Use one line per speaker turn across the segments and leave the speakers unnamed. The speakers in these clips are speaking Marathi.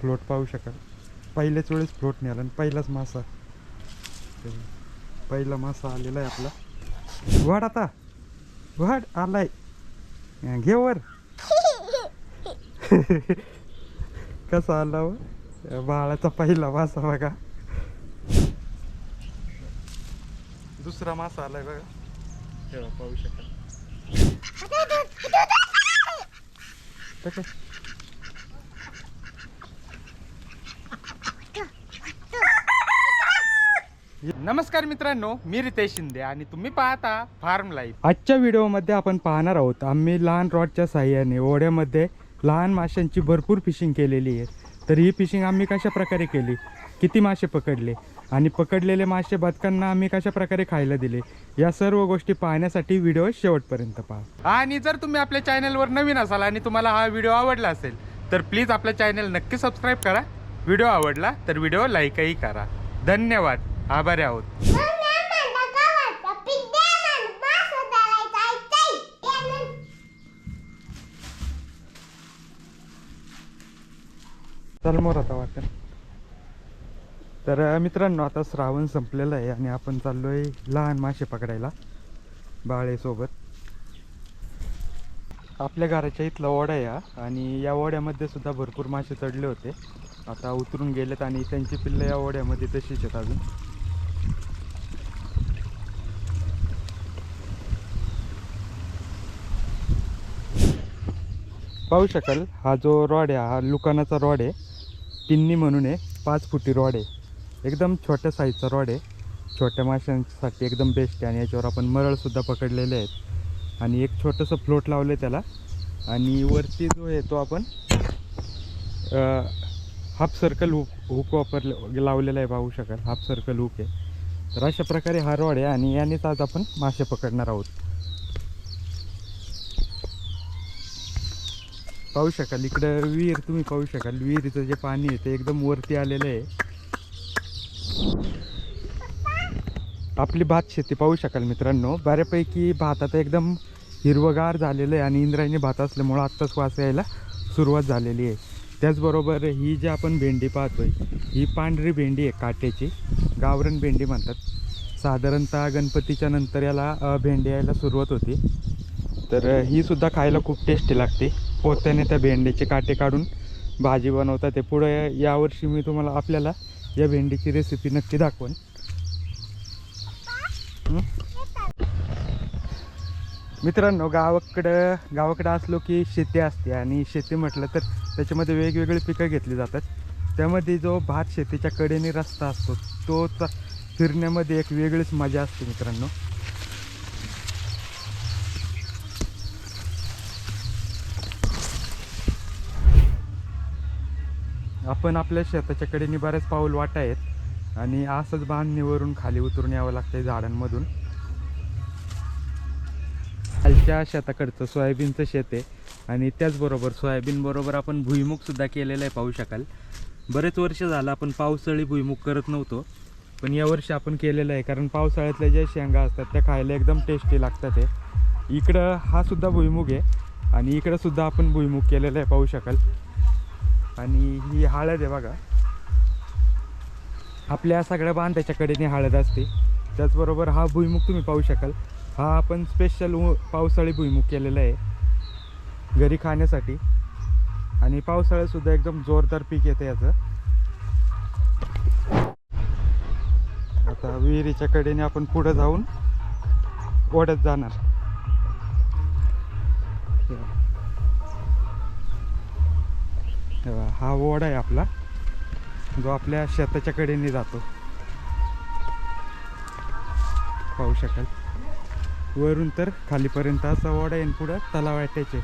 फ्लोट पाहू शकाल. पहिल्याच वेळेस फ्लोट नेला आणि पहिलाच मासा. पहिला मासा आलेला आहे आपला. वाढ आता. वाढ आलाय. घे वर. कसा आला व? बाळाचा पहिला मासा बघा. दुसरा मासा आलाय बघा. तेव्हा पाहू शकाल कसं?
नमस्कार मित्रांनो मी रितेश शिंदे आणि तुम्ही पाहता फार्म लाईफ.
आजच्या व्हिडिओमध्ये आपण पाहणार आहोत आम्ही लहान रॉडच्या साह्याने ओढ्यामध्ये लहान माशांची भरपूर फिशिंग केलेली आहे. तर ही फिशिंग आम्ही कशा प्रकारे केली? किती मासे पकडले? आणि पकडलेले मासे बदकांना आम्ही कशा प्रकारे खायला दिले? या सर्व गोष्टी पाहण्यासाठी व्हिडिओ शेवटपर्यंत पहा.
आणि जर तुम्ही आपल्या चॅनलवर नवीन असाल आणि तुम्हाला हा व्हिडिओ आवडला असेल तर प्लीज आपल्या चॅनल नक्की सबस्क्राईब करा. व्हिडिओ आवडला तर व्हिडिओ लाईकही करा. धन्यवाद. आभारी आहोत.
चल मोर आता वाटत तर मित्रांनो आता श्रावण संपलेलं आहे आणि आपण चाललोय लहान मासे पकडायला बाळेसोबत. आपल्या घराच्या इथला ओढा या आणि या ओढ्यामध्ये सुद्धा भरपूर मासे चढले होते. आता उतरून गेलेत आणि त्यांची पिल्लं या ओढ्यामध्ये तशीच आहेत अजून. पाहू शकाल हा जो रॉड आहे हा लुकानाचा रॉड आहे. टिन्नी म्हणून आहे पाच फुटी रॉड आहे. एकदम छोट्या साईजचा रॉड आहे. छोट्या माशांसाठी एकदम बेस्ट आहे आणि याच्यावर आपण मरळसुद्धा पकडलेले आहेत. आणि एक छोटंसं फ्लोट लावलं आहे त्याला. आणि वरती जो आहे तो आपण हाफ सर्कल हुक हुक वापर लावलेला आहे पाहू शकाल. हाफ सर्कल हुक आहे. तर अशा प्रकारे हा रॉड आहे आणि यानेच आज आपण मासे पकडणार आहोत. पाहू शकाल. इकडं विहीर तुम्ही पाहू शकाल. विहिरीचं जे पाणी आहे ते एकदम वरती आलेलं आहे. आपली भात शेती पाहू शकाल मित्रांनो. बऱ्यापैकी भात आता एकदम हिरवगार झालेलं आहे आणि इंद्रायणी भात असल्यामुळं आत्ताच वास यायला सुरुवात झालेली आहे. त्याचबरोबर ही जी आपण भेंडी पाहतोय ही पांढरी भेंडी आहे काट्याची गावरण भेंडी म्हणतात. साधारणतः गणपतीच्या नंतर याला भेंडी यायला सुरुवात होती. तर ही सुद्धा खायला खूप टेस्टी लागते. पोत्याने त्या भेंडीचे काटे काढून भाजी बनवतात ते. पुढे यावर्षी मी तुम्हाला आपल्याला या भेंडीची रेसिपी नक्की दाखवेन. मित्रांनो गावाकडं गावाकडं असलो की शेती असते आणि शेती म्हटलं तर त्याच्यामध्ये वेगवेगळी पिकं घेतली जातात. त्यामध्ये जो भात शेतीच्या कडेने रस्ता असतो तो फिरण्यामध्ये एक वेगळीच मजा असते मित्रांनो. आपण आपल्या शेताच्या कडेने बऱ्याच पाऊल वाटा आहेत आणि असंच बांधणीवरून खाली उतरून यावं लागतंय झाडांमधून. खालच्या शेताकडचं सोयाबीनचं शेत आहे आणि त्याचबरोबर सोयाबीन बरोबर आपण भुईमुग सुद्धा केलेलं आहे पाहू शकाल. बरेच वर्ष झालं आपण पावसाळी भुईमुग करत नव्हतो पण यावर्षी आपण केलेलं आहे कारण पावसाळ्यातल्या ज्या शेंगा असतात त्या खायला एकदम टेस्टी लागतात ते इकडं हा सुद्धा भुईमुग आहे आणि इकडंसुद्धा आपण भुईमुग केलेलं आहे पाहू शकाल. आणि ही हळद आहे बघा. आपल्या सगळ्या बांधाच्या कडेने हळद असते. त्याचबरोबर हा भुईमुग तुम्ही पाहू शकाल. हा आपण स्पेशल पावसाळी भुईमुग केलेला आहे. घरी खाण्यासाठी. आणि पावसाळ्यातसुद्धा एकदम जोरदार पीक येतं याचं. आता विहिरीच्या कडेने आपण पुढं जाऊन ओढत जाणार. हा ओढा आहे आपला जो आपल्या शेताच्या कडेने जातो. पाहू शकाल. वरून तर खालीपर्यंत असा ओढा आहे आणि पुढं तलाव आहे त्याचे.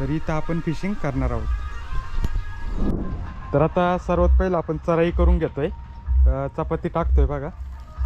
तर इथं आपण फिशिंग करणार आहोत. तर आता सर्वात पहिलं आपण चराई करून घेतोय. चपाती टाकतोय बघा.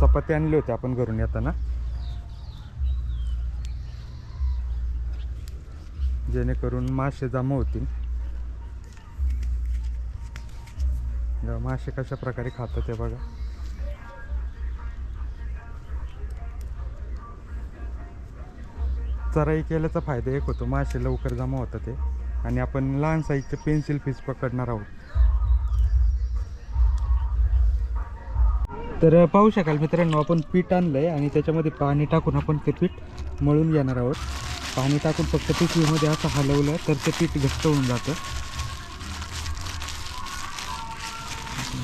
चपाती आणली होती आपण घरून येताना. जेणेकरून मासे जमा होतील. मासे कशा प्रकारे खातात ते बघा. चराई केल्याचा फायदा एक होतो मासे लवकर जमा होतं ते. आणि आपण लहान साईजचे पेन्सिल फिश पकडणार आहोत. तर पाहू शकाल मित्रांनो आपण पीठ आणलं आहे आणि त्याच्यामध्ये पाणी टाकून आपण ते पीठ मळून घेणार आहोत. पाणी टाकून फक्त पिठीमध्ये असं हलवलं तर ते पीठ घट्ट होऊन जातं.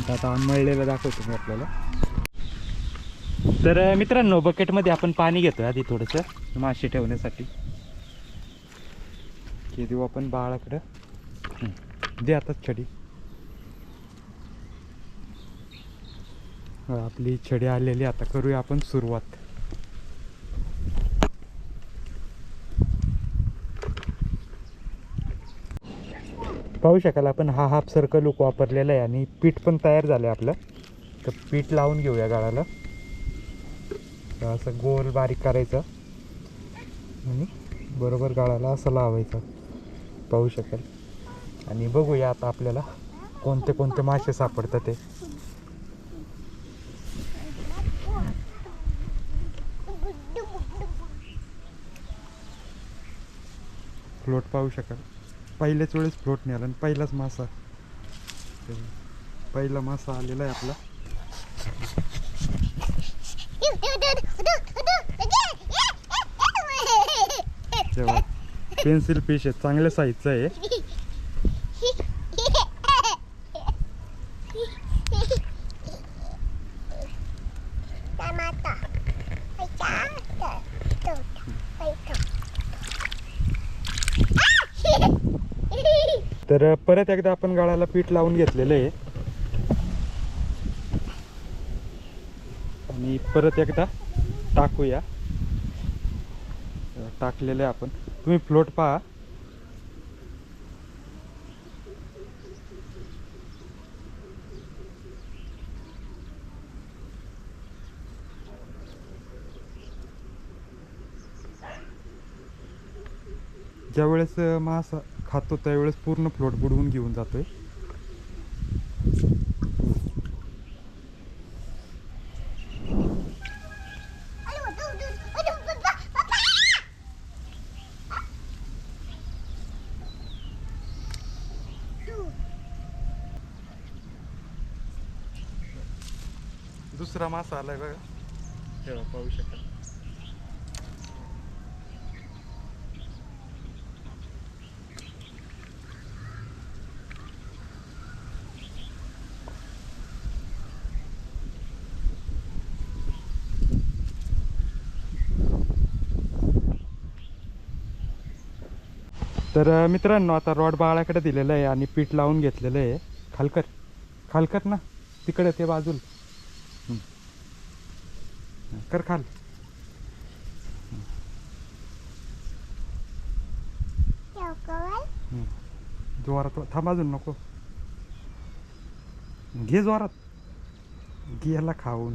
आता आता मळलेलं दाखवतो मी आपल्याला. तर मित्रांनो बकेटमध्ये आपण पाणी घेतो आधी थोडंसं मासे ठेवण्यासाठी. हे देऊ आपण बाळाकडं. दे आता छडी. आपली छडी आलेली आता करूया आपण सुरुवात. पाहू शकाल आपण हा हाफ सर्कल लूक वापरलेला आहे आणि पीठ पण तयार झालं आहे आपलं. तर पीठ लावून घेऊया गाळाला. असं गोल बारीक करायचं. आणि बरोबर गाळाला असं लावायचं. पाहू शकाल. आणि बघूया आता आपल्याला कोणते कोणते मासे सापडतात ते. फ्लोट पाहू शकाल. पहिल्याच वेळेस फ्लोट नाही आला आणि पहिलाच मासा. पहिला मासा आलेला आहे आपला. तेव्हा पेन्सिल फिश आहे चांगल्या साईजचं आहे. तर परत एकदा आपण गाळाला पीठ लावून घेतलेलं आहे. आणि परत एकदा टाकूया. टाकलेलं आहे आपण. तुम्ही फ्लोट पहा. ज्यावेळेस मास मासा खातो त्यावेळेस पूर्ण फ्लोट बुडवून घेऊन जातोय. दुसरा मासा आलाय बघा. तेव्हा पाहू शकाल. तर मित्रांनो आता रॉड बाळाकडे दिलेलं आहे आणि पीठ लावून घेतलेलं आहे. खालकर खालकर ना? तिकडे ते बाजूला. कर खाल. जोरात थांब अजून नको. घे जोरात. घे याला खाऊन.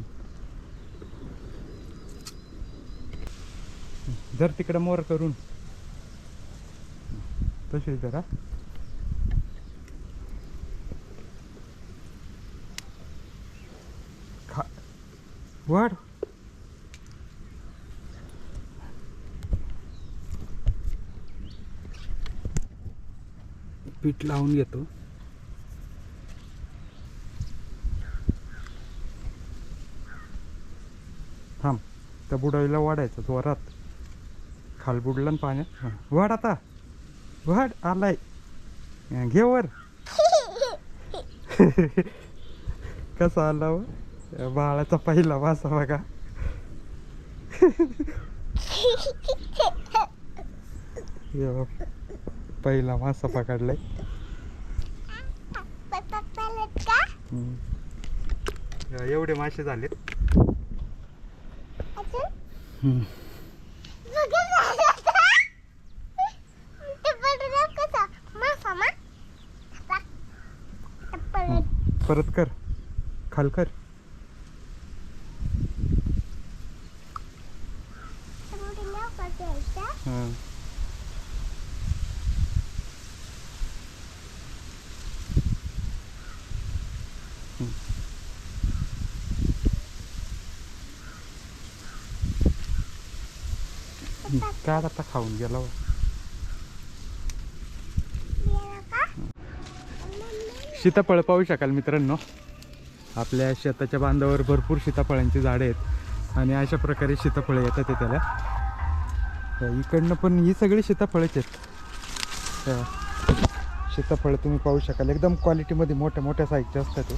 जर तिकडे मोर करून. तशीच जरा? खा वाढ पीठ लावून घेतो. थांब त्या बुडाईला वाढायचं जोरात. खाल बुडलं पाण्यात. वाढ आता. वाढ आलाय. घे वर. कसा आला व? बाळाचा पहिला वासा बघा. पहिला मासा पकडलाय. एवढे मासे झालेत हं. हं. परत कर. खाल कर. काय आता खाऊन गेला हो. सीताफळ पाहू शकाल मित्रांनो. आपल्या शेताच्या बांधावर भरपूर सीताफळांची झाडं आहेत. आणि अशा प्रकारे सीताफळं येतात ते त्याला तर इकडनं पण ही सगळी सीताफळच आहेत. तर सीताफळं तुम्ही पाहू शकाल. एकदम क्वालिटीमध्ये मोठ्या मोठ्या साईजचे असतात ते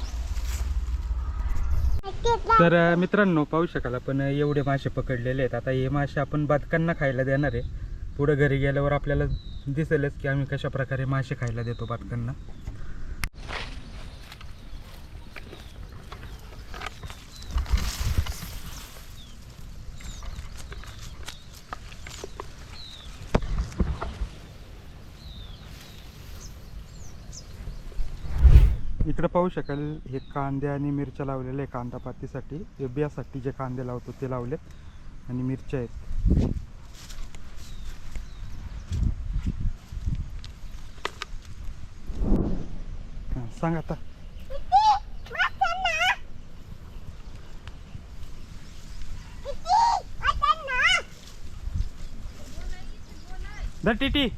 तर मित्रांनो पाहू शकाल आपण एवढे मासे पकडलेले आहेत. आता हे मासे आपण बदकांना खायला देणार आहे. पुढं घरी गेल्यावर आपल्याला दिसेलच की आम्ही कशा प्रकारे मासे खायला देतो बदकांना. इकडे पाहू शकाल हे कांदे आणि मिरच्या लावलेल्या आहे कांदा पातीसाठी. बियासाठी जे कांदे लावतो ते लावलेत. आणि मिरच्या आहेत. हां, सांग आता. धर टीटी.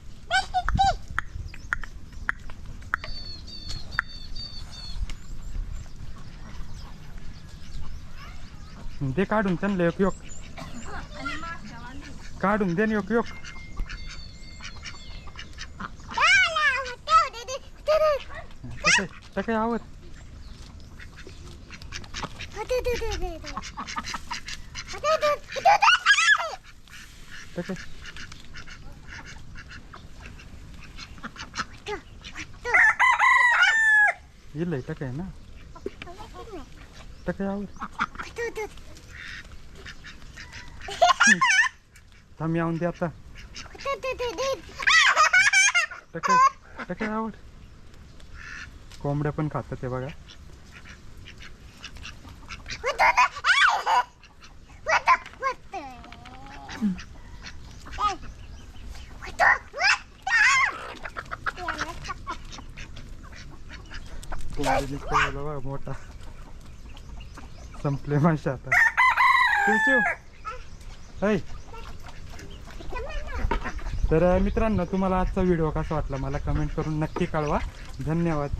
De kaadun sen yok yok. Kaadun den yok yok. Taka yavut. Taka. ಇಲ್ಲ ತಕ ಏನ ತಕ ಯಾವ್ದು थांब येऊन दे आता. टकाय टकाय आवड कोंबड्या पण खातात ते बघा. कोंबडी मोठा. संपले मासे आता. चिव चिव ऐ. तर मित्रांनो तुम्हाला आजचा व्हिडिओ कसा वाटला मला कमेंट करून नक्की कळवा. धन्यवाद.